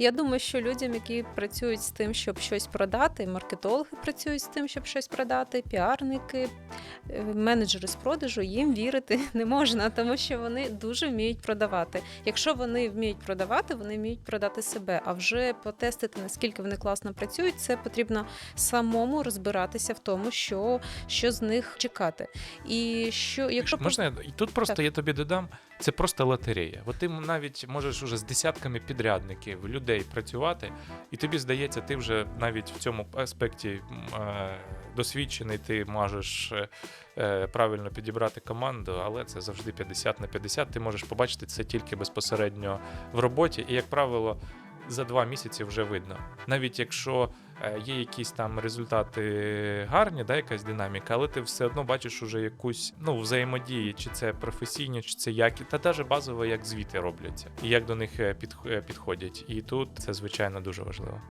Я думаю, що людям, які працюють з тим, щоб щось продати, маркетологи працюють з тим, щоб щось продати, піарники, е, менеджери з продажу, їм вірити не можна, тому що вони дуже вміють продавати. Якщо вони вміють продавати, вони вміють продати себе. А вже потестити, наскільки вони класно працюють, це потрібно самому розбиратися в тому, що, що з них чекати. І що, якщо Можна і тут просто Так. я тобі додам, це просто лотерея. От ти навіть можеш уже з десятками підрядників, людей працювати, і тобі здається, ти вже навіть в цьому аспекті е, досвідчений, ти можеш е, е, правильно підібрати команду, але це завжди 50 на 50. Ти можеш побачити це тільки безпосередньо в роботі, і як правило. За два місяці вже видно. Навіть якщо е, є якісь там результати гарні, да, якась динаміка, але ти все одно бачиш уже якусь ну, взаємодії, чи це професійні, чи це які, та навіть базово, як звіти робляться, і як до них е, е, підходять. І тут це звичайно дуже важливо.